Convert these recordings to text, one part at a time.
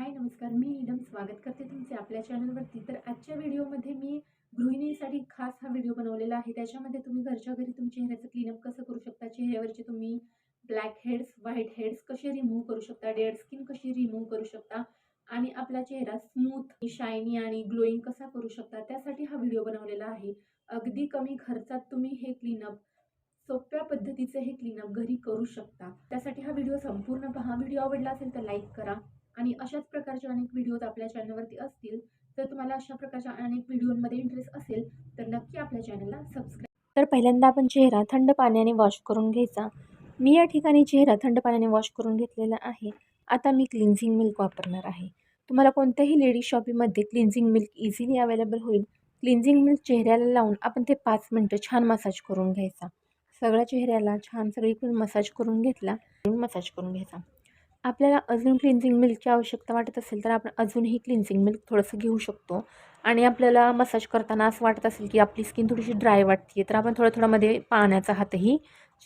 हाय नमस्कार. मी नीलम स्वागत करते तुमचे आपल्या चॅनलवरती तर आजच्या व्हिडिओमध्ये मी गृहिणीसाठी खास हा व्हिडिओ बनवलेला आहे. त्याच्यामध्ये तुम्ही घरच्या घरी तुमच्या चेहऱ्याचं क्लीनअप कसं करू शकता? चेहऱ्यावरचे तुम्ही ब्लॅक हेड्स व्हाईट हेड्स कसे रिमूव्ह करू शकता? डेड स्किन कशी रिमूव्ह करू शकता? आणि आपला चेहरा स्मूथ शायनी आणि ग्लोईंग कसा करू शकता? त्यासाठी हा व्हिडिओ बनवलेला आहे. अगदी कमी खर्चात तुम्ही हे क्लीनअप सोप्या पद्धतीचं हे क्लीनअप घरी करू शकता. त्यासाठी हा व्हिडिओ संपूर्ण पहा. व्हिडिओ आवडला असेल तर लाईक करा. आणि अशाच प्रकारचे अनेक व्हिडिओज आपल्या चॅनलवरती असतील. तर तुम्हाला अशा प्रकारच्या अनेक व्हिडिओमध्ये इंटरेस्ट असेल तर नक्की आपल्या चॅनलला सबस्क्राईब तर पहिल्यांदा आपण चेहरा थंड पाण्याने वॉश करून घ्यायचा. मी या ठिकाणी चेहरा थंड पाण्याने वॉश करून घेतलेला आहे. आता मी क्लिन्झिंग मिल्क वापरणार आहे. तुम्हाला कोणत्याही लेडीज शॉपीमध्ये क्लिन्झिंग मिल्क इझिली अवेलेबल होईल. क्लिन्झिंग मिल्क चेहऱ्याला लावून आपण ते पाच मिनटं छान मसाज करून घ्यायचा. सगळ्या चेहऱ्याला छान सगळीकडून मसाज करून घेतला मसाज करून घ्यायचा. आपल्याला अजून क्लिन्झिंग मिल्कची आवश्यकता वाटत असेल तर आपण अजूनही क्लिन्झिंग मिल्क थोडंसं घेऊ शकतो. आणि आपल्याला मसाज करताना असं वाटत असेल की आपली स्किन थोडीशी ड्राय वाटते तर आपण थोडं थोड्यामध्ये पाण्याचा हातही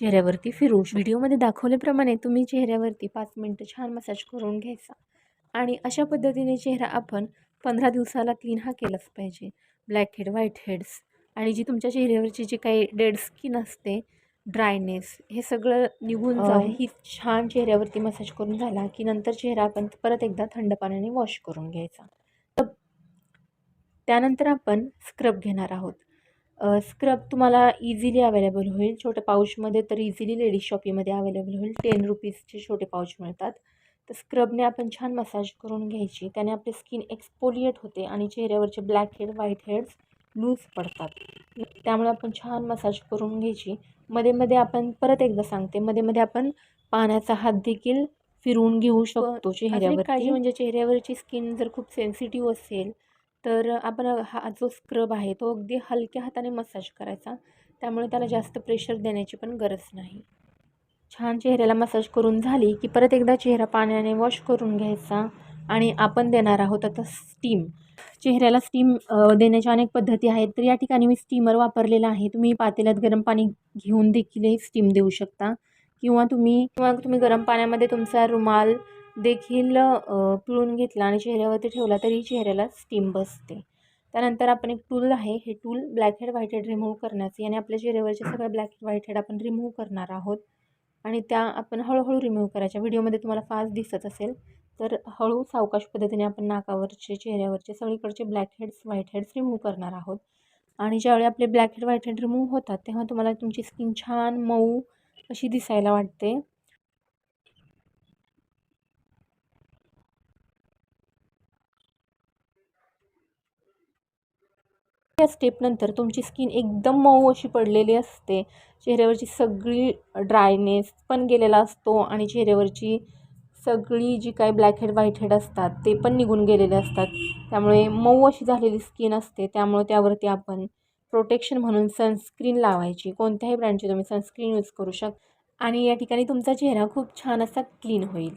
चेहऱ्यावरती फिरू व्हिडिओमध्ये दाखवल्याप्रमाणे तुम्ही चेहऱ्यावरती पाच मिनटं छान मसाज करून घ्यायचा. आणि अशा पद्धतीने चेहरा आपण पंधरा दिवसाला क्लीन हा केलाच पाहिजे. ब्लॅक हेड व्हाईट हेड्स आणि जी तुमच्या चेहऱ्यावरची जी काही डेड स्किन असते ड्रायनेस हे सगळं निघून जाऊन ही छान चेहऱ्यावरती मसाज करून झाला की नंतर चेहरा आपण परत एकदा थंड पाण्याने वॉश करून घ्यायचा. तर त्यानंतर आपण स्क्रब घेणार आहोत. स्क्रब तुम्हाला इझिली अवेलेबल होईल. छोट्या पाऊचमध्ये तर इझिली लेडीज शॉपीमध्ये अवेलेबल होईल. टेन रुपीजचे छोटे पाऊच मिळतात. तर स्क्रबने आपण छान मसाज करून घ्यायची. त्याने आपली स्किन एक्सपोलिएट होते आणि चेहऱ्यावरचे black head white heads loose पडतात. त्यामुळे आपण छान मसाज करून घ्यायची. मध्ये मध्ये आपण परत एकदा सांगते मध्ये मध्ये आपण पाण्याचा हात देखील फिरवून घेऊ शकतो चेहऱ्यावर काळजी म्हणजे चेहऱ्यावरची स्किन जर खूप सेन्सिटिव्ह असेल तर आपण हा जो स्क्रब आहे तो अगदी हलक्या हाताने मसाज करायचा. त्यामुळे त्याला जास्त प्रेशर देण्याची पण गरज नाही. छान चेहऱ्याला मसाज करून झाली की परत एकदा चेहरा पाण्याने वॉश करून घ्यायचा. आणि आपण देणार आहोत आता स्टीम चेहऱ्याला स्टीम देण्याच्या अनेक पद्धती आहेत. तर या ठिकाणी मी स्टीमर वापरलेला आहे. तुम्ही पातेल्यात गरम पाणी घेऊन देखील स्टीम देऊ शकता. किंवा तुम्ही किंवा तुम्ही गरम पाण्यामध्ये तुमचा रुमाल देखील पिळून घेतला आणि चेहऱ्यावरती ठेवला तरी चेहऱ्याला स्टीम बसते. त्यानंतर आपण एक टूल आहे. हे tool black head white head remove करण्याचे. आणि आपल्या चेहऱ्यावरचे सगळे ब्लॅक हेड व्हाईट हेड आपण रिमूव्ह करणार आहोत. आणि त्या आपण हळूहळू रिमूव्ह करायच्या. व्हिडिओमध्ये तुम्हाला फास्ट दिसत असेल. तर हळू सावकाश पद्धतीने आपण नाकावरचे चेहऱ्यावरचे सगळीकडचे black heads white heads remove करणार आहोत. आणि ज्यावेळी आपले black head white head remove होतात तेव्हा तुम्हाला तुमची स्किन छान मऊ अशी दिसायला वाटते. या स्टेपनंतर तुमची स्किन एकदम मऊ अशी पडलेली असते. चेहऱ्यावरची सगळी ड्रायनेस पण गेलेला असतो आणि चेहऱ्यावरची सगळी जी काही ब्लॅक हेड व्हाईट हेड असतात ते पण निघून गेलेले असतात. त्यामुळे मऊ अशी झालेली स्किन असते त्यामुळे त्यावरती आपण प्रोटेक्शन म्हणून सनस्क्रीन लावायची. कोणत्याही ब्रँडची तुम्ही सनस्क्रीन यूज करू शकता आणि या ठिकाणी तुमचा चेहरा खूप छान असा क्लीन होईल.